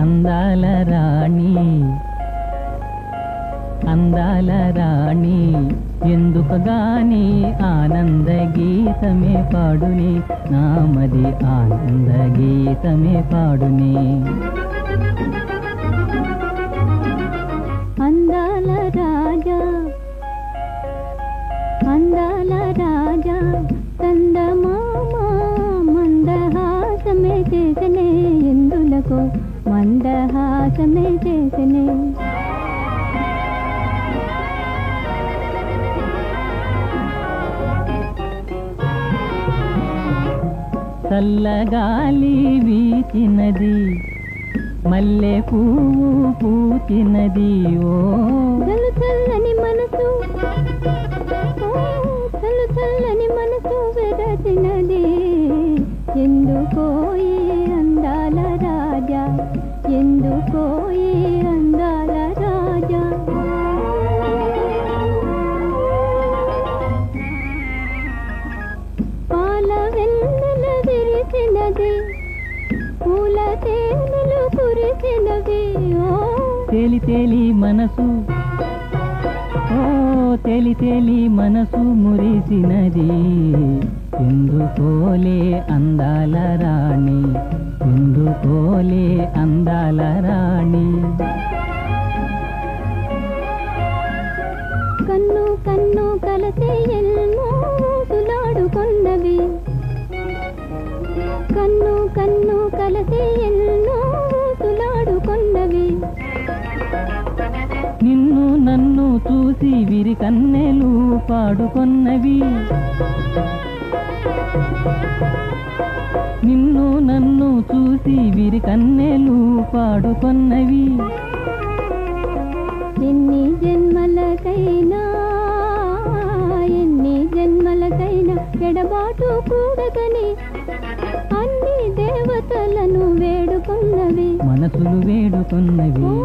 అందాల రాణి అందాల రాణి ఎందుకు గాని ఆనంద గీతమే పాడుని నామది ఆనంద గీతమే పాడుని. అందాల రాజా అందాల రాజా కందమామ మందహాసమే చేసినే. చల్లగాలి వీచినది మల్లె పువ్వు పూచినది ఓ చల్లు చల్లని విరిచినది పూల తేనెలు కురిసినవి ఓ. తేలి తేలి మనసు. ఓ తేలి తేలి మనసు మురిసినది. ఎందుకోలే అందాల రాణి? ఎందుకోలే అందాల రాణి? కన్ను కన్ను కలసే ఎన్నో సులాడుకొన్నవి కన్ను కన్ను కలసే ఎన్నో నిన్ను నన్ను చూసి విరి కన్నెలు పాడుకొన్నవి. నిన్ను నన్ను చూసి విరి కన్నెలు పాడుకొన్నవి. ఎన్ని జన్మలకైనా ఎన్ని జన్మలకైనా ఎడబాటు కూడదని దేవతలను వేడుకొన్నవి. మనసులు వేడుకొన్నవి.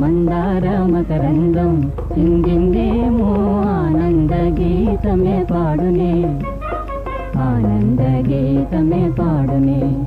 మందార మకరందం చిందిందేమో ఆనంద గీతమే పాడునే. ఆనంద గీతమే పాడునే.